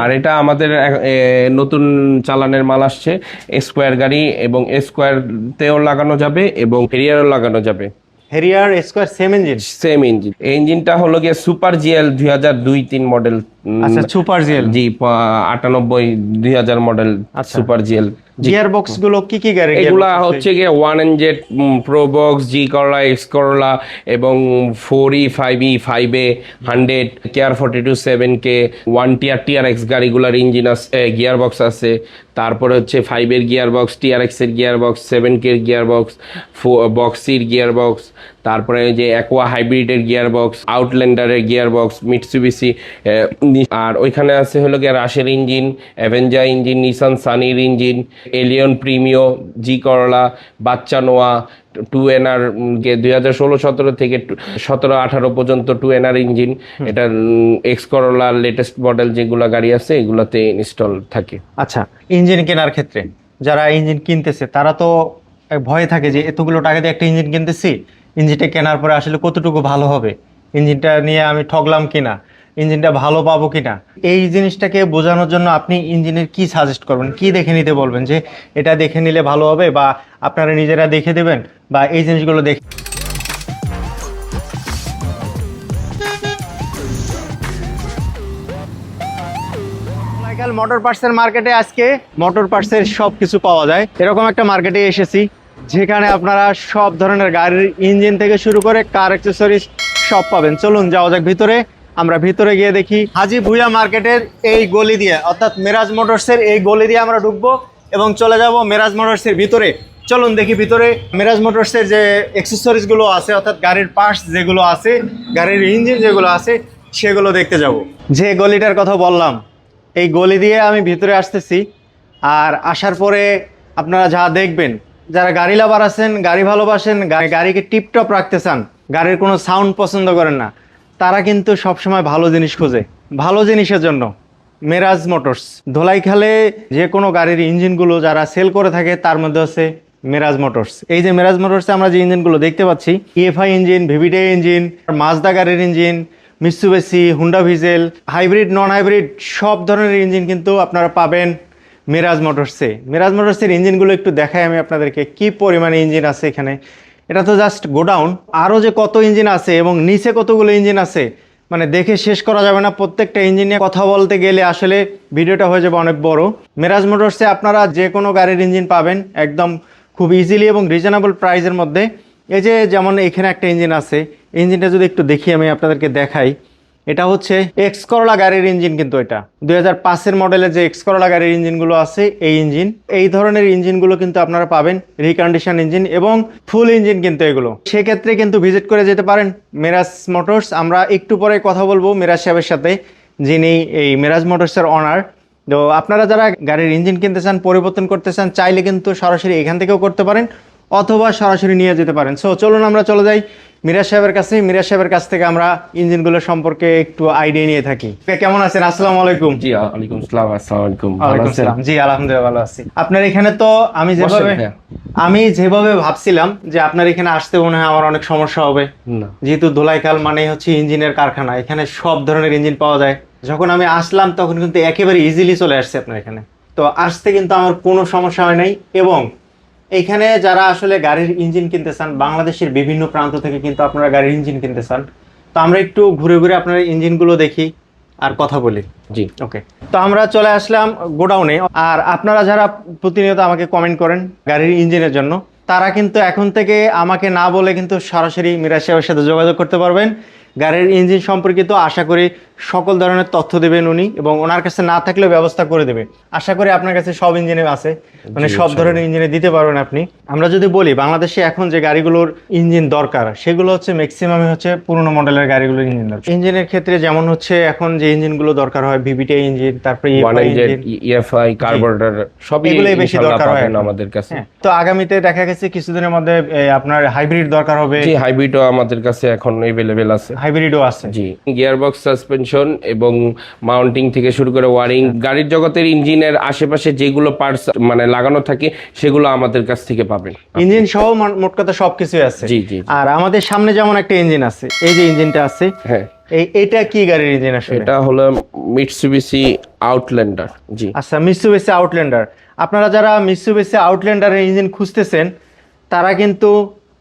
আর এটা আমাদের নতুন চালানের মাল আসছে স্কোয়ার গাড়ি এবং স্কোয়ার তেও লাগানো যাবে এবং হেরিয়ারও লাগানো যাবে। Harrier square same engine same engine ইঞ্জিনটা হলো গিয়ে সুপার জিএল দুই হাজার দুই তিন মডেল আচ্ছা সুপার জিএল জি আটানব্বই দুই হাজার মডেল। সুপার জিএল গিয়ার বক্সগুলো কি কি গাড়ি এগুলা হচ্ছে গিয়ে one N Z Probox G Corolla X Corolla এবং four E five E five A hundred care forty two seven K one TR TR X গাড়িগুলার engine আছে গিয়ার বক্স আছে। তারপরে হচ্ছে ফাইভের গিয়ার বক্স টিআর এক্সের gear box seven K gear box বক্সির gear box তারপরে ওই যে অ্যাকোয়া হাইব্রিডের গিয়ার বক্স আউটল্যান্ডারের গিয়ার বক্স মিটসুবিসি আর ওইখানে আছে হলো গিয়ে রাশের engine Avanza engine Nissan সানির engine Allion Premio G Corolla বাচ্চা নোয়া টু এনআর দুই হাজার ষোলো সতেরো থেকে সতেরো আঠারো পর্যন্ত টু এনআর ইঞ্জিন এটা এক্স করলা লেটেস্ট মডেল যেগুলো গাড়ি আছে এগুলোতে ইনস্টল থাকে। আচ্ছা ইঞ্জিন কেনার ক্ষেত্রে যারা ইঞ্জিন কিনতেছে তারা তো ভয়ে থাকে যে এতগুলো টাকা দিয়ে একটা ইঞ্জিন কিনতেছি? ইঞ্জিনটা কেনার পরে আসলে কতটুকু ভালো হবে? ইঞ্জিনটা নিয়ে আমি ঠগলাম কিনা? ইঞ্জিনটা ভালো পাবো কিনা? এই জিনিসটাকে বোঝানোর জন্য আপনি ইঞ্জিনের কি সাজেস্ট করবেন? কি দেখে নিতে বলবেন যে এটা দেখে নিলে ভালো হবে বা আপনারা নিজেরা দেখে দেবেন বা এই জিনিসগুলো দেখে মোটর পার্টসের মার্কেটে আজকে মোটর পার্টসের সব কিছু পাওয়া যায়। এরকম একটা মার্কেটে এসেছি। যেখানে আপনারা সব ধরনের গাড়ির ইঞ্জিন থেকে শুরু করে কার অ্যাক্সেসরিজ সব পাবেন। চলুন, যাওয়া যাক ভিতরে। আমরা ভিতরে গিয়ে দেখি হাজি ভুইয়া মার্কেটের এই গলি দিয়ে, অর্থাৎ মেরাজ মোটরসের এই গলি দিয়ে আমরা ঢুকবো এবং চলে যাব মেরাজ মোটরসের ভিতরে। চলুন দেখি ভিতরে মেরাজ মোটরসের যে অ্যাক্সেসরিজগুলো আছে, অর্থাৎ গাড়ির পার্টস যেগুলো আছে, গাড়ির ইঞ্জিন যেগুলো আছে, সেগুলো দেখতে যাব। যে গলিটার কথা বললাম, এই গলি দিয়ে আমি ভিতরে আসতেছি। আর আসার পরে আপনারা যা দেখবেন যারা গাড়ি লাভার আছেন, গাড়ি ভালোবাসেন গাড়িকে টিপটপ রাখতে চান, গাড়ির কোনো সাউন্ড পছন্দ করেন না, তারা কিন্তু সবসময় ভালো জিনিস খোঁজে। ভালো জিনিসের জন্য। মেরাজ মোটরস। ধোলাইখালে যে কোনো গাড়ির ইঞ্জিনগুলো যারা সেল করে থাকে, তার মধ্যে হচ্ছে মেরাজ মোটরস। এই যে মেরাজ মোটরসে আমরা যে ইঞ্জিনগুলো দেখতে পাচ্ছি ইএফআই ইঞ্জিন ভিভিডে ইঞ্জিন মাজদা গাড়ির engine Mitsubishi Honda vezel hybrid non hybrid সব ধরনের ইঞ্জিন কিন্তু আপনারা পাবেন মিরাজ মোটরসে মিরাজ মোটরসের ইঞ্জিনগুলো একটু দেখাই আমি আপনাদেরকে কি পরিমাণে ইঞ্জিন আছে এখানে। এটা তো জাস্ট গোডাউন আরও যে কত ইঞ্জিন আছে এবং নিচে কতগুলো ইঞ্জিন আছে মানে দেখে শেষ করা যাবে না। প্রত্যেকটা ইঞ্জিন নিয়ে কথা বলতে গেলে আসলে ভিডিওটা হয়ে যাবে অনেক বড়। মিরাজ মোটরসে আপনারা যে কোনো গাড়ির ইঞ্জিন পাবেন একদম খুব ইজিলি এবং রিজনেবল প্রাইসের মধ্যে। এই যে যেমন এখানে একটা ইঞ্জিন আছে, ইঞ্জিনটা যদি একটু দেখি আমি আপনাদেরকে দেখাই। এটা হচ্ছে এক্স করলা গাড়ির ইঞ্জিন কিন্তু এটা। দুই হাজার পাঁচের মডেলের যে এক্স করলা গাড়ির ইঞ্জিনগুলো আছে, এই ইঞ্জিন এই ধরনের ইঞ্জিনগুলো কিন্তু আপনারা পাবেন রিকন্ডিশন ইঞ্জিন এবং ফুল ইঞ্জিন কিন্তু এগুলো। সেক্ষেত্রে কিন্তু ভিজিট করে যেতে পারেন মেরাজ মোটরস আমরা একটু পরে কথা বলব মেরাজ সাহেবের সাথে, যিনি এই মেরাজ মোটরসের অনার তো আপনারা যারা গাড়ির ইঞ্জিন কিনতে চান, পরিবর্তন করতে চান, চাইলে কিন্তু সরাসরি এখান থেকেও করতে পারেন। অথবা সরাসরি নিয়ে যেতে পারেন। সো চলুন আমরা চলে যাই মিরাজ সাহেবের কাছে। মিরাজ সাহেবের কাছ থেকে আমরা ইঞ্জিনগুলো সম্পর্কে একটু আইডিয়া নিয়ে থাকি। কেমন আছেন? আসসালামু আলাইকুম। জি ওয়ালাইকুম আসসালাম আসসালামু আলাইকুম। ভালো ওয়ালাইকুম আছেন? সালাম জি আলহামদুলিল্লাহ ভালো আছি। আপনার এখানে তো আমি যেভাবে আমি যেভাবে ভাবছিলাম যে আপনার এখানে আসতে মনে হয় আমার অনেক সমস্যা হবে। না। যেহেতু ধোলাইখাল মানে হচ্ছে ইঞ্জিনের কারখানা এখানে সব ধরনের ইঞ্জিন পাওয়া যায়। যখন আমি আসলাম তখন কিন্তু একেবারে ইজিলি চলে আসছে আপনার এখানে। তো আসতে কিন্তু আমার কোনো সমস্যা হয় নাই এবং এইখানে যারা আসলে গাড়ির ইঞ্জিন কিনতে চান বাংলাদেশের বিভিন্ন প্রান্ত থেকে কিন্তু আপনারা গাড়ির ইঞ্জিন কিনতে চান তো আমরা একটু ঘুরে ঘুরে আপনার ইঞ্জিনগুলো দেখি আর কথা বলি। জি। ওকে তো আমরা চলে আসলাম গোডাউনে। আর আপনারা যারা প্রতিনিয়ত আমাকে কমেন্ট করেন গাড়ির ইঞ্জিনের জন্য তারা কিন্তু এখন থেকে আমাকে না বলে কিন্তু সরাসরি মিরাজ সাহেবের সাথে যোগাযোগ করতে পারবেন। গাড়ির ইঞ্জিন সম্পর্কিত আশা করি সকল ধরনের তথ্য দেবেন উনি এবং ওনার কাছে না থাকলেও ব্যবস্থা করে দেবে। আশা করি আপনার কাছে সব ইঞ্জিনে আছে। মানে সব ধরনের ইঞ্জিনে দিতে পারবেন আপনি। আমরা যদি বলি বাংলাদেশে এখন যে গাড়িগুলোর ইঞ্জিন দরকার সেগুলো হচ্ছে ম্যাক্সিমামই হচ্ছে পুরনো মডেলের গাড়িগুলোর ইঞ্জিন দরকার। ইঞ্জিনের ক্ষেত্রে যেমন হচ্ছে এখন যে ইঞ্জিনগুলো দরকার হয় ভিভিটি ইঞ্জিন তারপরে ইএফআই কার্বোরেটর সবই এগুলোই বেশি দরকার হয় আমাদের কাছে। হ্যাঁ, তো আগামীতে দেখা গেছে কিছুদিনের মধ্যে আপনার হাইব্রিড দরকার হবে। জি হাইব্রিডও আমাদের কাছে এখন এভেলেবেল আছে। হাইব্রিডও আছে। জি গিয়ারবক্স সাসপেনশন এবং মাউন্টিং থেকে শুরু করে ওয়ারিং। গাড়ির জগতের ইঞ্জিনের আশেপাশে যেগুলো পার্টস মানে লাগানো থাকে সেগুলো আমাদের কাছ থেকে পাবেন। ইঞ্জিন সহ মোট কথা সবকিছুই আছে। জি, জি। আর আমাদের সামনে যেমন একটা ইঞ্জিন আছে এই যে ইঞ্জিনটা আছে হ্যাঁ। এই এটা কি গাড়ির ইঞ্জিন আসলে? এটা হলো মিটসুবিসি আউটল্যান্ডার জি। আচ্ছা মিসুবেসি আউটল্যান্ডার আপনারা যারা মিসুবেসি আউটল্যান্ডারের ইঞ্জিন খুঁজতেছেন তারা কিন্তু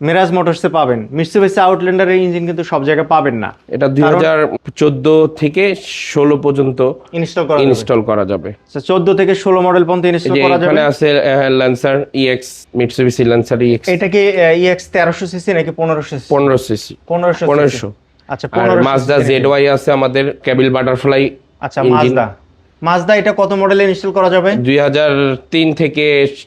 মিরাজ মোটরসে পাবেন। মিসুবেসি আউটল্যান্ডারের ইঞ্জিন কিন্তু সব জায়গায় পাবেন না। এটা দুই হাজার চোদ্দ থেকে ষোলো পর্যন্ত ইনস্টল করা। ইনস্টল করা যাবে। আচ্ছা চোদ্দ থেকে ষোলো মডেল পর্যন্ত ইনস্টল করা যাবে। এখানে আছে Lancer EX Mitsubishi Lancer EX এটা কি ইএক্স তেরোশো সিসি নাকি পনেরোশো পনেরো সিসি পনেরোশো পনেরোশো। আচ্ছা মাজদা জেড ওয়াই আছে আমাদের কেবিল বাটারফ্লাই আচ্ছা মাজদা মাজদা এটা কত মডেলে ইনস্টল করা যাবে? দুই হাজার তিন থেকে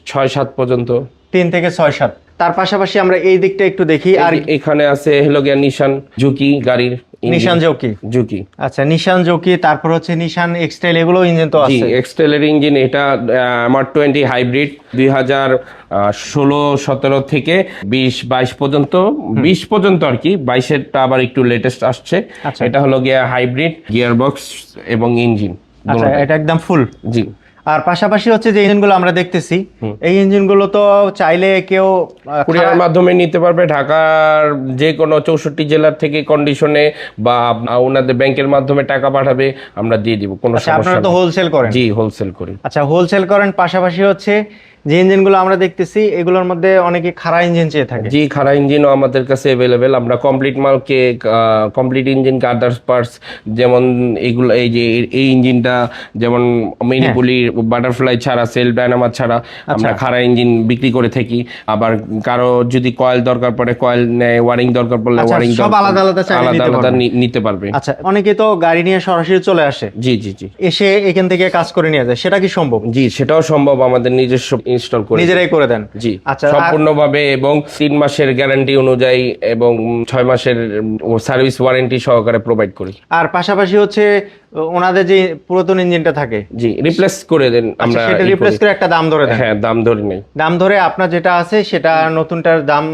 ছয় সাত পর্যন্ত। তিন থেকে ছয় সাত। তার পাশাপাশি আমরা এই দিকটা একটু দেখি আর এখানে আছে হলো গিয়া নিশান ঝুঁকি গাড়ির। নিশান জৌকি ঝুঁকি। আচ্ছা নিশান জৌকি তারপর হচ্ছে নিশান এক্সটাইল এগুলো ইঞ্জিন তো আছে। এক্সটেলের ইঞ্জিন এটা আমার টোয়েন্টি হাইব্রিড দুই হাজার ষোলো সতেরো থেকে বিশ বাইশ পর্যন্ত বিশ পর্যন্ত আর কি বাইশেরটা আবার একটু লেটেস্ট আসছে। আচ্ছা। এটা হলো গিয়া হাইব্রিড গিয়ার বক্স এবং ইঞ্জিন। আচ্ছা এটা একদম ফুল জি। আর পাশাপাশি হচ্ছে যে ইঞ্জিনগুলো আমরা দেখতেছি এই ইঞ্জিনগুলো তো চাইলে কেউ কুরিয়ার মাধ্যমে নিতে পারবে ঢাকার যে কোনো চৌষট্টি জেলার থেকে কন্ডিশনে বা ওনাদের ব্যাংকের মাধ্যমে টাকা পাঠাবে আমরা দিয়ে দিব কোনো আচ্ছা সমস্যা আপনারা তো হোলসেল করেন। জি হোলসেল করি। আচ্ছা হোলসেল করেন পাশাপাশি হচ্ছে যে ইঞ্জিনগুলো আমরা দেখতেছি এগুলোর মধ্যে অনেকে খারাপ ইঞ্জিন চেয়ে থাকে। জি খারা ইঞ্জিনও আমাদের কাছে অ্যাভেলেবেল আমরা কমপ্লিট মালকে কমপ্লিট ইঞ্জিন আদার্স পার্টস যেমন এগুলো এই যে এই- ইঞ্জিনটা যেমন মিনিপুলি বাটারফ্লাই ছাড়া সেল ডায়নামার ছাড়া আমরা খারা ইঞ্জিন বিক্রি করে থাকি। আবার কারও যদি কয়েল দরকার পড়ে কয়েল নেয় ওয়ারিং দরকার পড়লে আচ্ছা, ওয়ারিং সব আলাদা আলাদা আলাদা নিতে আলাদা নিতে পারবে। আচ্ছা অনেকে তো গাড়ি নিয়ে সরাসরি চলে আসে। জি জি জি। এসে এখান থেকে কাজ করে নিয়ে যায়। সেটা কি সম্ভব? জি সেটাও সম্ভব। আমাদের নিজস্ব ইনস্টল করে নিজেরাই করে দেন। জি। আচ্ছা সম্পূর্ণভাবে এবং তিন মাসের গ্যারান্টি অনুযায়ী এবং ছয় মাসের সার্ভিস ওয়ারেন্টি সহকারে প্রোভাইড করি। আর পাশাপাশি হচ্ছে ওনাদের যে পুরাতন ইঞ্জিনটা থাকে। জি রিপ্লেস করে দেন আচ্ছা, আমরা সেটা রিপ্লেস করে একটা দাম ধরে দেন। হ্যাঁ দাম ধরে নেই। দাম ধরে আপনার যেটা আছে সেটা নতুনটার দাম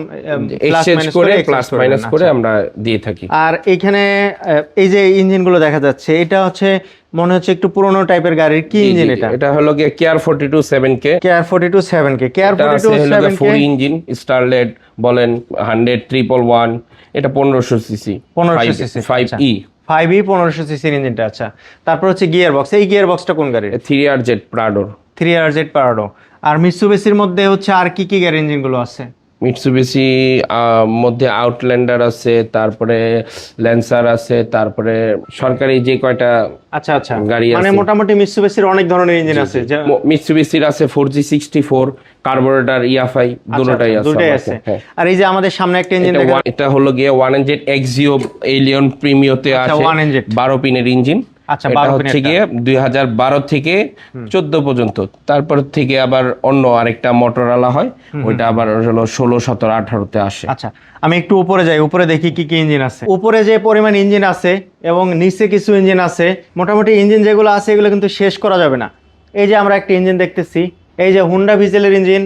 এক্সচেঞ্জ করে প্লাস মাইনাস করে আচ্ছা। আমরা দিয়ে থাকি। আর এইখানে আহ, এই যে ইঞ্জিনগুলো দেখা যাচ্ছে এটা হচ্ছে মনে হচ্ছে একটু পুরোনো টাইপের গাড়ির কি ইঞ্জিন এটা? এটা হলো গিয়ে care forty two seven K care forty two seven K care এটা ফোর্টি আছে টু হলো সেভেন ফোর ইঞ্জিন স্টারলেট বলেন হান্ড্রেড ট্রিপল ওয়ান এটা পনেরোশো সিসি পনেরোশো CC five E five E পনেরোশো সিসির ইঞ্জিনটা আচ্ছা। তারপর হচ্ছে গিয়ার বক্স এই গিয়ার বক্সটা কোন গাড়ির? থ্রি আর জেড প্রাডোর থ্রি আর জেড পারাডো আর মিসুবেসির মধ্যে হচ্ছে আর কি কি গাড়ির ইঞ্জিনগুলো আছে? মিটসুবিসি মধ্যে আউটল্যান্ডার আছে তারপরে ল্যান্সার আছে তারপরে সরকারি যে কয়টা আচ্ছা আচ্ছা। গাড়ি মানে। মোটামুটি মিসুবেসির অনেক ধরনের ইঞ্জিন আছে মিটসুবিসির আছে four G sixty four carburettor EFI দুটোটাই আচ্ছা, আছে দুটোই আছে। হ্যাঁ। আর এই যে আমাদের সামনে একটা ইঞ্জিন এটা দেখা এটা হলো গিয়ে ওয়ান এনজেড এক্সিও এলিয়ন প্রিমিওতে আছে 1NZ বারো পিনের ইঞ্জিন এটা হচ্ছে গিয়ে দুই হাজার বারো থেকে চোদ্দ পর্যন্ত। তারপর থেকে আবার অন্য আরেকটা মোটরওয়ালা হয় ওইটা আবার হলো ষোলো সতেরো আঠারোতে আসে। আচ্ছা আমি একটু উপরে যাই উপরে দেখি কি কি ইঞ্জিন আছে। উপরে যে পরিমাণ ইঞ্জিন আছে এবং নিচে কিছু ইঞ্জিন আছে মোটামুটি ইঞ্জিন যেগুলো আছে এগুলো কিন্তু শেষ করা যাবে না। এই যে আমরা একটা ইঞ্জিন দেখতেছি এই যে হুন্ডা ভিজেলের ইঞ্জিন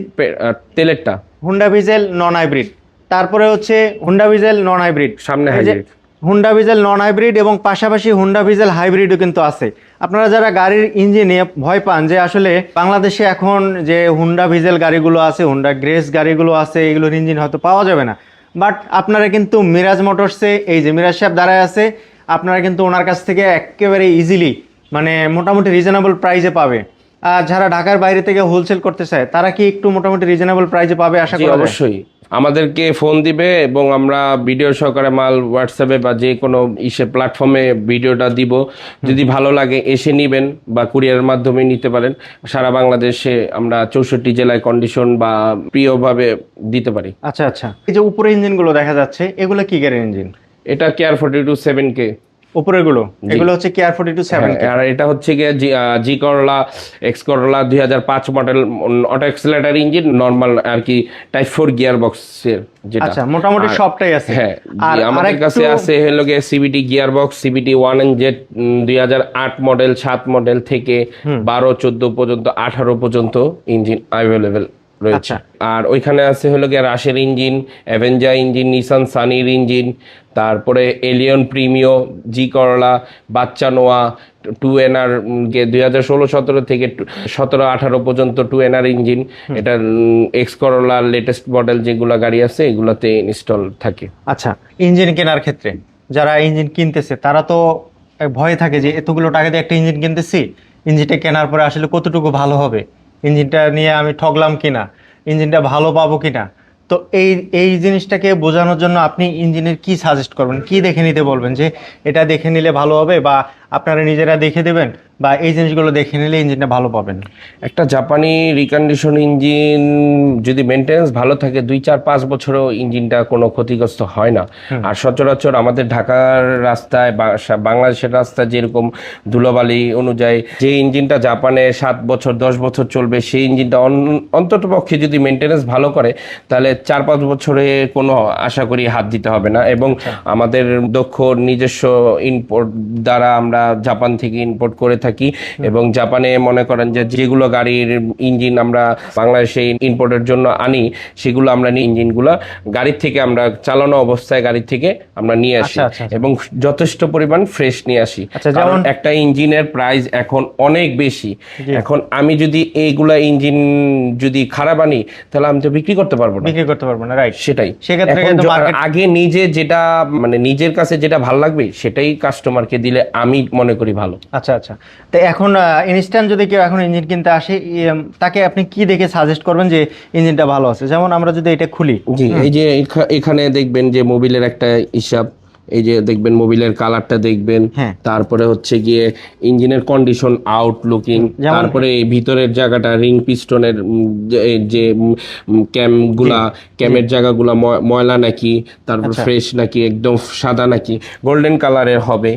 তেলেরটা। হুন্ডা ভিজেল নন হাইব্রিড তারপরে হচ্ছে হুন্ডা ভিজেল নন হাইব্রিড সামনে hybrid। Honda Vezel non hybrid এবং পাশাপাশি হুন্ডা ভিজেল হাইব্রিডও কিন্তু আছে। আপনারা যারা গাড়ির ইঞ্জিনে ভয় পান যে আসলে বাংলাদেশে এখন যে হুন্ডা ভিজেল গাড়িগুলো আছে হুন্ডা গ্রেস গাড়িগুলো আছে, এগুলোর ইঞ্জিন হয়তো পাওয়া যাবে না। বাট আপনারা কিন্তু মিরাজ মোটরসে এই যে মিরাজ সাহেব দাঁড়ায় আছে, আপনারা কিন্তু ওনার কাছ থেকে একেবারে ইজিলি মানে মোটামুটি রিজনেবল প্রাইসে পাবে। যারা ঢাকার বাইরে থেকে হোলসেল করতে চায় তারা কি একটু মোটামুটি রিজনেবল প্রাইসে পাবে আশা করা? অবশ্যই। আমাদেরকে ফোন দিবে এবং আমরা ভিডিও সহকারে মাল হোয়াটসঅ্যাপে বা যে কোনো ইসে প্ল্যাটফর্মে ভিডিওটা দিব। যদি ভালো লাগে এসে নিবেন বা কুরিয়ারের মাধ্যমে নিতে পারেন। সারা বাংলাদেশে আমরা চৌষট্টি জেলায় কন্ডিশন বা প্রিয়ভাবে দিতে পারি। আচ্ছা আচ্ছা। এই যে উপরে ইঞ্জিনগুলো দেখা যাচ্ছে এগুলো কি গাড়ির ইঞ্জিন এটা care forty two seven K উপরেরগুলো এগুলো হচ্ছে কেয়ার ফোর্টি টু সেভেন আর এটা হচ্ছে গিয়ে জি করলা এক্স করলা দুই হাজার পাঁচ model auto accelerator engine normal আর কি টাইপ ফোর গিয়ার বক্সের যেটা। আচ্ছা মোটামুটি সবটাই আছে। হ্যাঁ আমাদের কাছে আছে হলো গিয়ে CVT gear box CVT one N Z দুই হাজার আট মডেল সাত মডেল থেকে বারো চোদ্দ পর্যন্ত আঠারো পর্যন্ত ইঞ্জিন অ্যাভেলেবেল রয়েছে। আচ্ছা। আর ওইখানে আছে হলো গিয়ে রাশের ইঞ্জিন অ্যাভেঞ্জা ইঞ্জিন নিসান সানির ইঞ্জিন তারপরে এলিয়ন প্রিমিও জি করলা বাচ্চা নোয়া টু এনআর দুই হাজার ষোলো সতেরো থেকে সতেরো আঠারো পর্যন্ত টু এনআর ইঞ্জিন। এটা এক্স করলার লেটেস্ট মডেল যেগুলো গাড়ি আছে এগুলোতে ইনস্টল থাকে। আচ্ছা ইঞ্জিন কেনার ক্ষেত্রে যারা ইঞ্জিন কিনতেছে তারা তো ভয়ে থাকে যে এতগুলো টাকা দিয়ে একটা ইঞ্জিন কিনতেছি ইঞ্জিনটা কেনার পরে আসলে কতটুকু ভালো হবে? ইঞ্জিনটা নিয়ে আমি ঠগলাম কিনা? ইঞ্জিনটা ভালো পাবো কিনা? তো এই এই জিনিসটাকে বোঝানোর জন্য আপনি ইঞ্জিনের কি সাজেস্ট করবেন? কি দেখে নিতে বলবেন? যে এটা দেখে নিলে ভালো হবে বা আপনারা নিজেরা দেখে দেবেন বা এই জিনিসগুলো দেখে নিলে ইঞ্জিনটা ভালো পাবেন। একটা জাপানি রিকন্ডিশন ইঞ্জিন যদি মেনটেন্স ভালো থাকে দুই চার পাঁচ বছরও ইঞ্জিনটা কোনো ক্ষতিগ্রস্ত হয় না। আর সচরাচর আমাদের ঢাকার রাস্তায় বা বাংলাদেশের রাস্তায় যেরকম ধুলোবালি অনুযায়ী যে ইঞ্জিনটা জাপানে সাত বছর দশ বছর চলবে সেই ইঞ্জিনটা অন্তত পক্ষে যদি মেনটেন্স ভালো করে তাহলে চার পাঁচ বছরে কোনো আশা করি হাত দিতে হবে না। এবং আমাদের দক্ষ নিজস্ব ইনপোর্ট দ্বারা আমরা জাপান থেকে ইম্পোর্ট করে থাকি এবং জাপানে মনে করেন যে যেগুলো গাড়ির ইঞ্জিন আমরা বাংলাদেশে ইম্পোর্টের জন্য আনি সেগুলো আমরা ইঞ্জিনগুলো গাড়ির থেকে আমরা চালানো অবস্থায় গাড়ির থেকে আমরা নিয়ে আসি আচ্ছা, আচ্ছা, আচ্ছা। এবং যথেষ্ট পরিমাণ ফ্রেশ নিয়ে আসি। যেমন- একটা ইঞ্জিনের প্রাইস এখন অনেক বেশি। এখন আমি যদি এইগুলা ইঞ্জিন যদি খারাপ আনি তাহলে আমি তো বিক্রি করতে পারব না। বিক্রি করতে পারব না রাইট সেটাই। আগে নিজে যেটা মানে নিজের কাছে যেটা ভালো লাগবে সেটাই কাস্টমারকে দিলে আমি মনে করি ভালো। আচ্ছা আচ্ছা। তো এখন ইনস্ট্যান্ট যদি কেউ এখন ইঞ্জিন কিনতে আসে তাকে আপনি কি দেখে সাজেস্ট করবেন যে ইঞ্জিনটা ভালো আছে? যেমন আমরা যদি এটা খুলি। জি এই যে এখানে দেখবেন যে মোবিলের একটা হিসাব এই যে দেখবেন মোবিলের কালারটা দেখবেন হ্যাঁ। তারপরে হচ্ছে গিয়ে ইঞ্জিনের কন্ডিশন আউটলুকিং যেমন- তারপরে এই ভিতরের জায়গাটা রিং পিস্টনের যে ক্যামগুলা ক্যামের জায়গাগুলা ময়- ময়লা নাকি তারপর আচ্ছা। ফ্রেশ নাকি একদম সাদা নাকি গোল্ডেন কালারের হবে।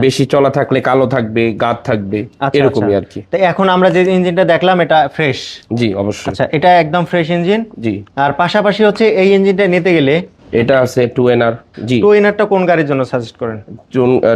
বেশি চলা থাকলে কালো থাকবে গাদ থাকবে আচ্ছা, এরকমই আচ্ছা। আর কি। তো এখন আমরা যে ইঞ্জিনটা দেখলাম এটা ফ্রেশ জি অবশ্যই। আচ্ছা এটা একদম ফ্রেশ ইঞ্জিন জি। আর পাশাপাশি হচ্ছে এই ইঞ্জিনটা নিতে গেলে এটা আছে টু এনআর জি। টু ইনারটা কোন গাড়ির জন্য সাজেস্ট করেন?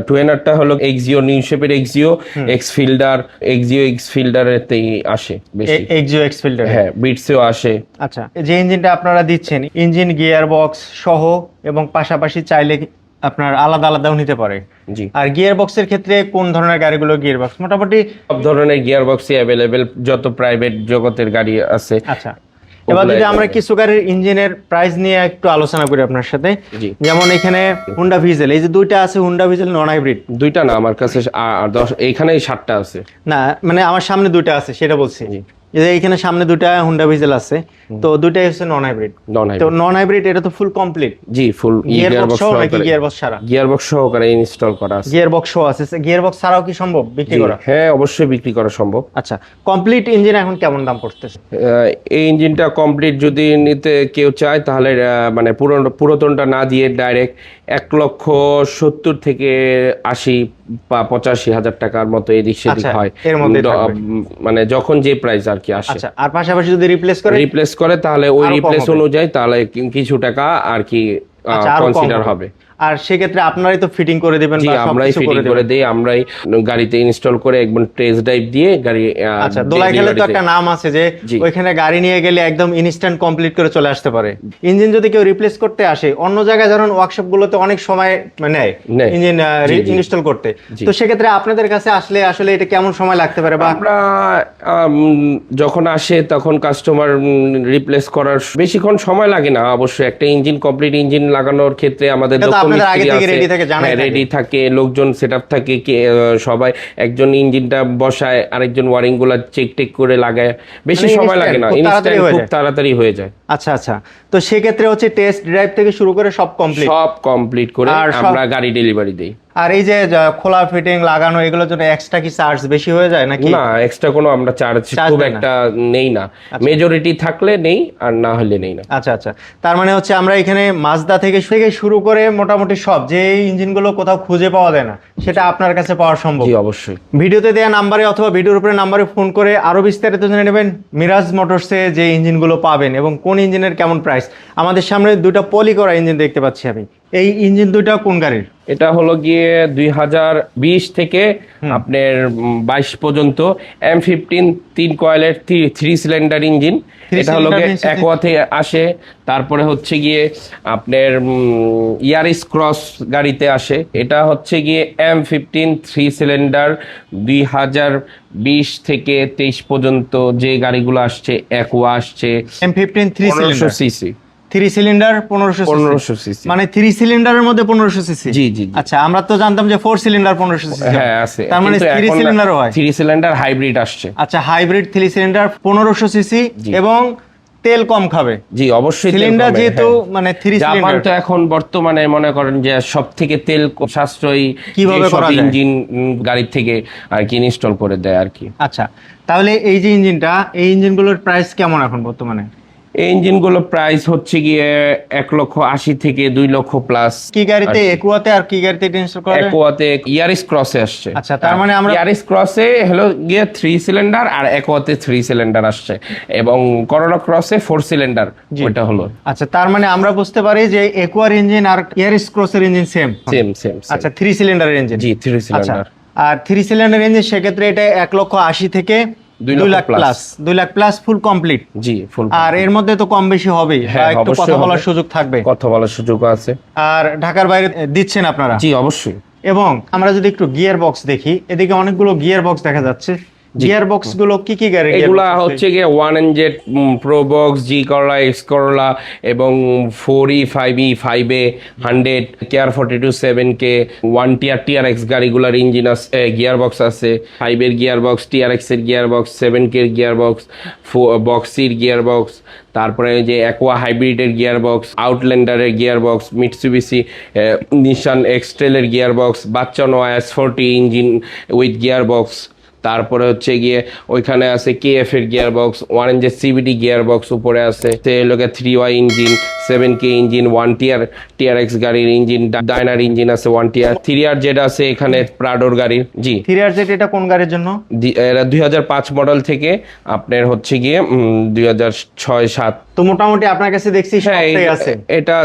টুয়েনারটা হলো এক্সিও নিউ শেপের Axio X Fielder Axio X ফিল্ডারেতেই আসে বেশি। এক্সিও এক্স ফিল্ডার হ্যাঁ বিটসেও আসে। আচ্ছা যে ইঞ্জিনটা আপনারা দিচ্ছেন ইঞ্জিন গিয়ার বক্স সহ এবং পাশাপাশি চাইলে আপনার আলাদা আলাদাও নিতে পারে। জি। আর গিয়ার বক্সের ক্ষেত্রে কোন ধরনের গাড়িগুলো গিয়ার বক্স মোটামুটি সব ধরনের গিয়ার বক্সই অ্যাভেলেবেল যত প্রাইভেট জগতের গাড়ি আছে। আচ্ছা। এবার যদি আমরা কিছু গাড়ির ইঞ্জিনের প্রাইস নিয়ে একটু আলোচনা করি আপনার সাথে যেমন এখানে হুন্ডা ভিজেল এই যে দুইটা আছে হুন্ডা ভিজেল নন হাইব্রিড দুইটা না আমার কাছে আর দশ এইখানেই সাতটা আছে। না মানে আমার সামনে দুইটা আছে সেটা বলছি। এখানে সামনে দুইটা হুন্ডা ভিজেল আছে তো দুইটাই হচ্ছে নন হাইব্রিড নন তো নন হাইব্রিড এটা তো ফুল কমপ্লিট জি full gear gear box box সহ নাকি সহকারে। গিয়ার বক্স ছাড়া? গিয়ার বক্স সহকারে ইনস্টল করা আছে। গিয়ার বক্স সহ আছে। গিয়ার বক্স ছাড়াও কি সম্ভব বিক্রি করা? হ্যাঁ অবশ্যই বিক্রি করা সম্ভব। আচ্ছা কমপ্লিট ইঞ্জিন এখন কেমন দাম পড়তেছে? এই ইঞ্জিনটা কমপ্লিট যদি নিতে কেউ চায় তাহলে মানে পুরো- পুরাতনটা না দিয়ে ডাইরেক্ট এক লক্ষ সত্তর থেকে আশি পঁচাশি হাজার টাকার মতো এদিক সেদিক আচ্ছা, হয় থাকবে। উম, মানে যখন যে প্রাইস আর কি আসে। আচ্ছা আর পাশাপাশি যদি রিপ্লেস করে? রিপ্লেস করে তাহলে ওই রিপ্লেস অনুযায়ী তাহলে কিছু টাকা আর কি আচ্ছা, কনসিডার হবে। আর সেক্ষেত্রে আপনারাই তো ফিটিং করে দিবেন জি আমরাই ফিটিং করে দিই আমরাই গাড়িতে ইনস্টল করে একদম টেস্ট ড্রাইভ দিয়ে গাড়ি আচ্ছা দোলাই খেলে তো একটা নাম আছে যে ওইখানে গাড়ি নিয়ে গেলে একদম ইনস্ট্যান্ট কমপ্লিট করে চলে আসতে পারে। ইঞ্জিন যদি কেউ রিপ্লেস করতে আসে অন্য জায়গায় ধরুন ওয়ার্কশপ গুলোতে অনেক সময় নেয় নেয়। ইঞ্জিন। ইনস্টল করতে। তো সেক্ষেত্রে আপনাদের কাছে আসলে আসলে এটা কেমন সময় লাগতে পারে বা আমরা যখন আসে তখন কাস্টমার রিপ্লেস করার বেশিক্ষণ সময় লাগে না। অবশ্যই একটা ইঞ্জিন কমপ্লিট ইঞ্জিন লাগানোর ক্ষেত্রে আমাদের আপনাদের আগে থেকে আছে। থাকে, জানাই হ্যাঁ, থাকে। লোকজন সেট থাকে কে, সবাই একজন ইঞ্জিনটা বসায় আরেকজন ওয়ারিংগুলা চেক টেক করে লাগায় বেশি মানে সময় লাগে না ইনস্ট্যান্ট খুব তাড়াতাড়ি হয়ে যায় আচ্ছা আচ্ছা। তো সেক্ষেত্রে হচ্ছে টেস্ট ড্রাইভ থেকে শুরু করে সব কমপ্লিট সব কমপ্লিট করে আমরা গাড়ি ডেলিভারি দেই। আর এই যে খোলা ফিটিং লাগানো এগুলোর জন্য এক্সট্রা কি চার্জ বেশি হয়ে যায় নাকি? না এক্সট্রা কোনো আমরা চার্জ খুব একটা নেই না। মেজরিটি থাকলে নেই আর না হলে নেই না। আচ্ছা আচ্ছা। তার মানে হচ্ছে আমরা এখানে মাজদা থেকে থেকে শুরু করে মোটামুটি সব যে ইঞ্জিনগুলো কোথাও খুঁজে পাওয়া যায় না সেটা আপনার কাছে পাওয়া সম্ভব। জি অবশ্যই। ভিডিওতে দেওয়া নাম্বারে অথবা ভিডিওর উপরে নাম্বারে ফোন করে আরও বিস্তারিত জেনে নেবেন। মিরাজ মোটরসে যে ইঞ্জিনগুলো পাবেন এবং কোন ইঞ্জিনের কেমন প্রাইস আমাদের সামনে দুটো পলি করা ইঞ্জিন দেখতে পাচ্ছি আমি। এই ইঞ্জিন দুইটা কোন গাড়ির? এটা হলো গিয়ে দুই হাজার বিশ থেকে আপনার বাইশ পর্যন্ত। এম ফিফটিন তিন কয়েলের থ্রি সিলিন্ডার ইঞ্জিন। এটা হলো গিয়ে থেকে আসে। তারপরে হচ্ছে গিয়ে আপনার ইয়ারিস ক্রস গাড়িতে আসে। এটা হচ্ছে গিয়ে এম ফিফটিন থ্রি সিলিন্ডার। দুই হাজার বিশ থেকে তেইশ পর্যন্ত যে গাড়িগুলো আসছে একোয়া আসছে। M fifteen three cylinder. CC. Three cylinder পনেরোশো পনেরোশো সিসি। মানে থ্রি সিলিন্ডারের মধ্যে পনেরোশো সিসি? জি জি। আচ্ছা আমরা তো জানতাম যে ফোর সিলিন্ডার পনেরোশো সিসি। হ্যাঁ আছে। তার মানে থ্রি সিলিন্ডারও হয়। থ্রি সিলিন্ডার হাইব্রিড আসছে। আচ্ছা হাইব্রিড থ্রি সিলিন্ডার পনেরোশো সিসি এবং তেল কম খাবে। জি অবশ্যই সিলিন্ডার যেহেতু হ্যাঁ। মানে থ্রি জাপান তো এখন বর্তমানে মনে করেন যে সব থেকে তেল সাশ্রয়ী কীভাবে করা ইঞ্জিন গাড়ির থেকে আর কি ইনস্টল করে দেয় আর কি। আচ্ছা তাহলে এই যে ইঞ্জিনটা এই ইঞ্জিনগুলোর প্রাইস কেমন এখন বর্তমানে? এই ইঞ্জিনগুলো প্রাইস হচ্ছে গিয়ে এক লক্ষ আশি থেকে দুই লক্ষ প্লাস কি গাড়িতে? একুয়াতে আর কি গাড়িতে এটা ইনস্টল করে একোয়াতে ইয়ারিস ক্রসে আসছে। আচ্ছা, তার মানে আমরা- ইয়ারিস ক্রসে হলো গিয়ে থ্রি সিলিন্ডার আর একুয়াতে থ্রি সিলিন্ডার আসছে। এবং করোনা ক্রসে ফোর সিলিন্ডার। ওইটা হলো। আচ্ছা তার মানে আমরা বুঝতে পারি যে একুয়ার ইঞ্জিন আর ইয়ারিস ক্রসের ইঞ্জিন সেম সেম সেম আচ্ছা থ্রি সিলিন্ডারের ইঞ্জিন জি থ্রি আচ্ছা সিলিন্ডার আর থ্রি সিলিন্ডার ইঞ্জিন সেক্ষেত্রে এটা এক লক্ষ আশি থেকে দুই লাখ প্লাস দুই লাখ প্লাস ফুল কমপ্লিট জি ফুল আর এর মধ্যে তো কম বেশি হবেই। হ্যাঁ, একটু কথা বলার সুযোগ থাকবে। কথা বলার সুযোগ আছে। আর ঢাকার বাইরে দিচ্ছেন আপনারা? জি অবশ্যই। এবং আমরা যদি একটু গিয়ার বক্স দেখি এদিকে অনেকগুলো গিয়ার বক্স দেখা যাচ্ছে। গিয়ার বক্সগুলো কি কি গাড়ি এগুলা হচ্ছে গিয়ে one N Z pro box G Corolla X Corolla এবং four E five E five A hundred care forty two seven K one TR TR X গাড়িগুলার engine আছে গিয়ার বক্স আছে। ফাইভের গিয়ার বক্স টিয়ার এক্সের gear box seven K gear box বক্সির gear box তারপরে ওই যে aqua হাইব্রিডের gear box আউটল্যান্ডারের gear box Mitsubishi Nissan এক্সট্রেলের gear box বাচ্চানো S forty engine with gear box তারপরে হচ্ছে গিয়ে ওইখানে আছে কে এফ এর গিয়ার বক্স ওয়ান এনজের সিবিডি গিয়ার বক্স উপরে আছে লোকে three Y engine seven K engine one TR TR X গাড়ির ইঞ্জিন ডাইনার ইঞ্জিন আছে one TR three R Z আছে এখানে প্রাডোর গাড়ির জি। থ্রি আর জেড এটা কোন গাড়ির জন্য? এরা দুই হাজার পাঁচ মডেল থেকে আপনার হচ্ছে গিয়ে দুই হাজার ছয় সাত। তো মোটামুটি আপনার কাছে দেখছি হ্যাঁ সবটাই আছে। এটা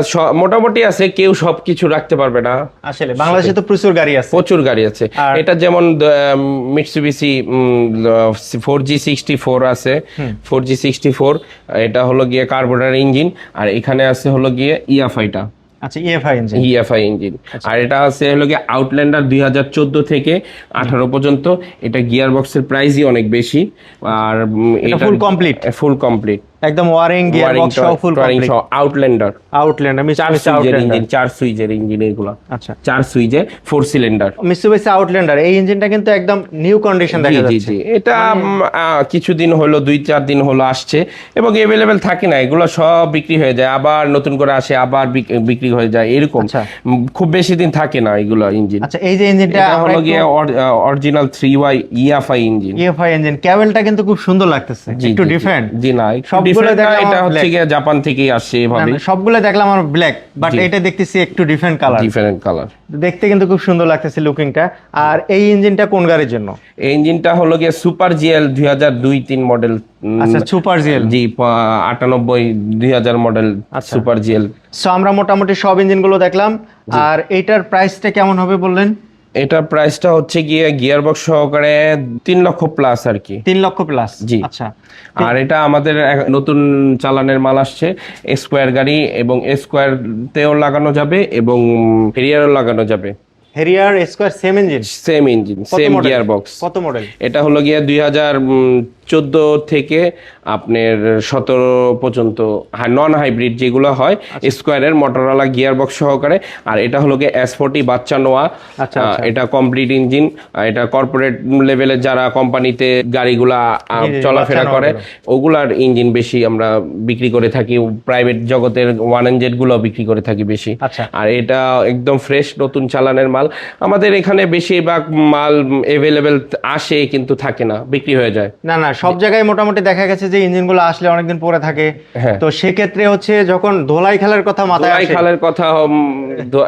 মোটামুটি আছে কেউ সবকিছু রাখতে পারবে না। আসলে বাংলাদেশে তো প্রচুর গাড়ি আছে। প্রচুর গাড়ি আছে। এটা যেমন Mitsubishi four G sixty four আছে। ফোর জি সিক্সটি ফোর এটা হলো গিয়ে কার্বোরেটর ইঞ্জিন আর এখানে আছে হলো গিয়ে ইএফআইটা আচ্ছা ইএফআই ইঞ্জিন ইএফআই ইঞ্জিন। আর এটা আছে হলো গিয়ে আউটল্যান্ডার দুই হাজার চোদ্দ থেকে আঠারো পর্যন্ত। এটা গিয়ার বক্সের প্রাইসই অনেক বেশি। আর এটা ফুল কমপ্লিট ফুল কমপ্লিট একদম ওয়ারিং গিয়ার বক্স সহ ফুল কমপ্লিট আউটল্যান্ডার আউটল্যান্ড আমি চার সুইজের ইঞ্জিন চার সুইজের ইঞ্জিন এগুলো। আচ্ছা। চার সুইজে ফোর সিলিন্ডার মিসুবিসি আউটল্যান্ডার এই ইঞ্জিনটা কিন্তু একদম নিউ কন্ডিশন দেখা জি জি যাচ্ছে। জি। এটা কিছুদিন হলো দুই চার দিন হলো আসছে এবং এভেলেবেল থাকে না। এগুলো সব বিক্রি হয়ে যায়। আবার নতুন করে আসে আবার বিক্রি হয়ে যায়। এরকম। আচ্ছা। খুব বেশি দিন থাকে না এগুলো ইঞ্জিন আচ্ছা এই যে ইঞ্জিনটা হলো গিয়ে original three Y EFI engine EFI engine ক্যাবেলটা কিন্তু খুব সুন্দর লাগতেছে। একটু ডিফারেন্ট জি। না একটু সবগুলো দেখলাম এটা হচ্ছে black। জাপান থেকেই আসছে এভাবে সবগুলো দেখলাম আমার ব্ল্যাক বাট এটা দেখতেছি একটু ডিফারেন্ট কালার ডিফারেন্ট কালার দেখতে কিন্তু খুব সুন্দর লাগতেছে লুকিংটা আর এই ইঞ্জিনটা কোন গাড়ির জন্য? এই ইঞ্জিনটা হলো গিয়ে সুপার জিএল দুই হাজার দুই তিন মডেল আচ্ছা সুপার জিএল জি প- আটানব্বই দুই হাজার মডেল। সুপার জিএল সো আমরা মোটামুটি সব ইঞ্জিনগুলো দেখলাম। আর এইটার প্রাইসটা কেমন হবে বললেন? এটার প্রাইসটা হচ্ছে গিয়ে গিয়ার বক্স সহকারে তিন লক্ষ প্লাস আর কি তিন লক্ষ প্লাস জি। আচ্ছা। আর এটা আমাদের নতুন চালানের মাল আসছে স্কোয়ার গাড়ি এবং স্কোয়ার তেও লাগানো যাবে এবং হেরিয়ারও লাগানো যাবে। Harrier Esquire same engine same engine same gear box কত মডেল এটা হলো গিয়ে দুই হাজার চোদ্দ থেকে আপনার সতেরো পর্যন্ত নন হাইব্রিড যেগুলো হয় আচ্ছা। স্কোয়ারের মোটরওয়ালা গিয়ার বক্স সহকারে। আর এটা হলো গিয়ে এস ফোর্টি বাচ্চা নোয়া। এটা কমপ্লিট ইঞ্জিন এটা কর্পোরেট লেভেলে যারা কোম্পানিতে গাড়িগুলা চলাফেরা করে ওগুলার ইঞ্জিন বেশি আমরা বিক্রি করে থাকি। প্রাইভেট জগতের ওয়ান এনজেডগুলো বিক্রি করে থাকি বেশি। আচ্ছা। আর এটা একদম ফ্রেশ নতুন চালানের মাল। আমাদের এখানে বেশিরভাগ মাল এভেলেবেল আসে কিন্তু থাকে না বিক্রি হয়ে যায়। না না সব জায়গায় মোটামুটি দেখা গেছে যে ইঞ্জিনগুলো আসলে অনেকদিন পরে থাকে। হ্যাঁ। তো সেক্ষেত্রে হচ্ছে যখন ধোলাই খেলার কথা মাথায় আসে খালের কথা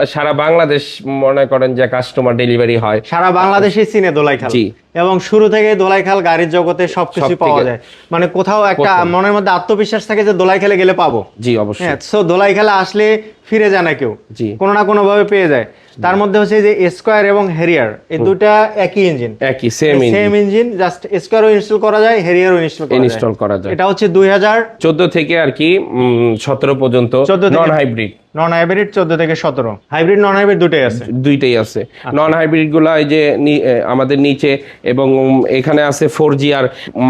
সারা বাংলাদেশ মনে করেন যে কাস্টমার ডেলিভারি হয়। সারা বাংলাদেশে চিনে দোলাই খাল। এবং শুরু থেকে দোলাই খাল গাড়ির জগতে সবকিছু পাওয়া যায়। মানে কোথাও একটা মনের মধ্যে আত্মবিশ্বাস থাকে যে দোলাই খেলে গেলে পাবো। জি অবশ্যই। সো দোলাই খেলা আসলে ফিরে যায় না কেউ। জি। কোনো না কোনো ভাবে পেয়ে যায়। তার মধ্যে হচ্ছে যে স্কোয়ার এবং হেরিয়ার এই দুটা একই ইঞ্জিন একই সেম সেম ইঞ্জিন জাস্ট স্কোয়ারও ইনস্টল করা যায় হেরিয়ারও ইনস্টল করা যায়। ইনস্টল করা যায়। এটা হচ্ছে দুই হাজার চোদ্দ থেকে আর কি সতেরো পর্যন্ত 14 থেকে- নন হাইব্রিড নন হাইব্রিড চোদ্দ থেকে সতেরো। হাইব্রিড নন হাইব্রিড দুটোই আছে। দুইটাই আছে। নন হাইব্রিডগুলা এই যে আমাদের নিচে এবং এখানে আছে ফোর জি আর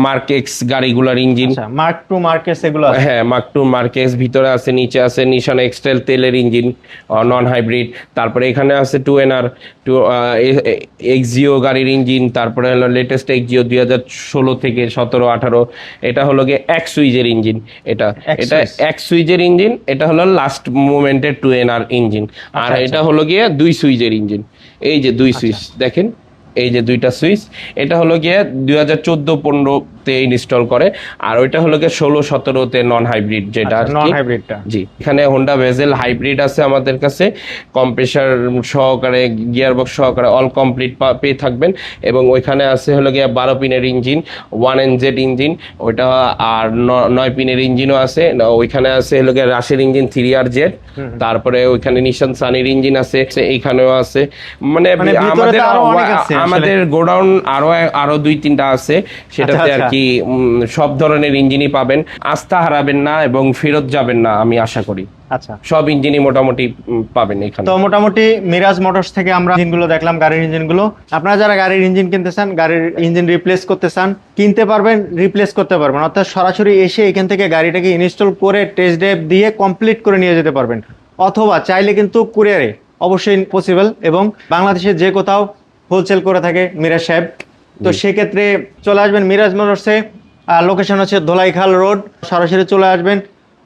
মার্কেক্স গাড়িগুলার ইঞ্জিন। আচ্ছা মার্ক টু মার্কেস এগুলো আছে। হ্যাঁ মার্ক টু মার্কেক্স ভিতরে আছে নিচে আছে নিশান এক্সটেল তেলের ইঞ্জিন নন হাইব্রিড তারপরে এখানে আছে two N R two Axio গাড়ির ইঞ্জিন তারপরে হলো লেটেস্ট এক্সিও দুই হাজার ষোলো থেকে সতেরো আঠারো। এটা হলো গিয়ে এক সুইজের ইঞ্জিন এটা। এটা। এক সুইজের ইঞ্জিন এটা হলো লাস্ট মোমেন্টের টু এন আর ইঞ্জিন আর আচ্ছা। এটা হলো গিয়ে দুই সুইচের ইঞ্জিন এই যে দুই সুইচ দেখেন? এই যে দুইটা সুইচ এটা হলো গিয়ে দুই হাজার চোদ্দ পনেরোতে ইনস্টল করে। আর ওইটা হলো গিয়ে ষোলো সতেরোতে নন হাইব্রিড যেটা নন হাইব্রিডটা জি এখানে হোন্ডা ভেজেল হাইব্রিড আছে আমাদের কাছে। কম্প্রেসার সহকারে গিয়ার বক্স সহকারে অল কমপ্লিট পেয়ে থাকবেন। এবং ওইখানে আছে হলো গিয়ে বারো পিনের engine one N Z engine ওইটা আর নয় পিনের ইঞ্জিনও আছে। ওইখানে আছে হলো গিয়ে রাশের ইঞ্জিন থ্রি আর জেড তারপরে ওইখানে নিশান সানির ইঞ্জিন আছে এইখানেও আছে। মানে মানে তো আমাদের আরও অনেক আছে আমাদের গোডাউন আরও আরও দুই তিনটা আছে। সেটাতে আচ্ছা, আর আচ্ছা। কি উম, সব ধরনের ইঞ্জিনই পাবেন। আস্থা হারাবেন না এবং ফেরত যাবেন না আমি আশা করি। আচ্ছা। সব ইঞ্জিনই মোটামুটি পাবেন এখানে। তো মোটামুটি মিরাজ মোটরস থেকে আমরা ইঞ্জিনগুলো দেখলাম গাড়ির ইঞ্জিনগুলো। আপনারা যারা গাড়ির ইঞ্জিন কিনতে চান গাড়ির ইঞ্জিন রিপ্লেস করতে চান কিনতে পারবেন রিপ্লেস করতে পারবেন। অর্থাৎ সরাসরি এসে এখান থেকে গাড়িটাকে ইনস্টল করে টেস্ট ড্রাইভ দিয়ে কমপ্লিট করে নিয়ে যেতে পারবেন। অথবা চাইলে কিন্তু কুরিয়ারে অবশ্যই পসিবল এবং বাংলাদেশের যে কোথাও হোলসেল করে থাকে মিরাজ সাহেব। তো সেক্ষেত্রে চলে আসবেন মিরাজ মোটরসে লোকেশন হচ্ছে ধোলাইখাল রোড সরাসরি চলে আসবেন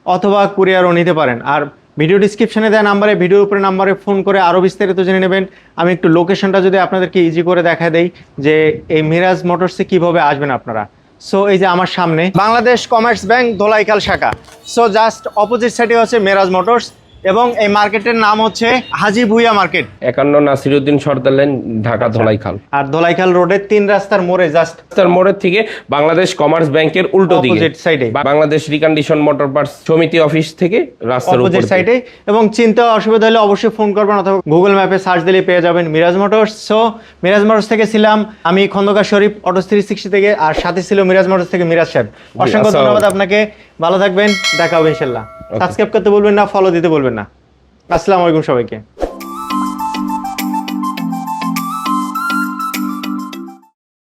অথবা কুরিয়ারও নিতে পারেন। আর ভিডিও ডিসক্রিপশনে দেওয়া নাম্বারে ভিডিওর উপরে নাম্বারে ফোন করে আরও বিস্তারিত জেনে নেবেন। আমি একটু লোকেশনটা যদি আপনাদেরকে ইজি করে দেখা দেই যে এই মিরাজ মোটরসে কীভাবে আসবেন আপনারা। সো এই যে আমার সামনে বাংলাদেশ কমার্স ব্যাংক দোলাইকাল শাখা। সো জাস্ট অপোজিট সাইডে হচ্ছে মিরাজ মোটরস। এবং এই মার্কেটের নাম হচ্ছে হাজি ভুইয়া মার্কেট। একান্ন নাসিরুদ্দিন সর্দার লেন ঢাকা ধলাইখাল। আর ধলাইখাল রোডের তিন রাস্তার মোড়ে জাস্ট তার মোড়ের থেকে বাংলাদেশ কমার্স ব্যাংকের উল্টো দিকে। সাইডে বাংলাদেশ রিকন্ডিশন মোটর পার্টস সমিতি অফিস থেকে রাস্তার উপর অপোজিট সাইডে এবং চিন্তা অসুবিধা হলে অবশ্যই ফোন করবেন অথবা গুগল ম্যাপে সার্চ দিলে পেয়ে যাবেন Miraj motors so Miraj motors থেকে ছিলাম আমি Khandakar Sharif auto three sixty থেকে আর সাথে ছিল মিরাজ মোটরস থেকে মিরাজ সাহেব অসংখ্য ধন্যবাদ আপনাকে। ভালো থাকবেন। দেখা হবে ইনশাল্লাহ। সাবস্ক্রাইব করতে বলবেন না ফলো দিতে বলবেন না। আসসালামু আলাইকুম সবাইকে।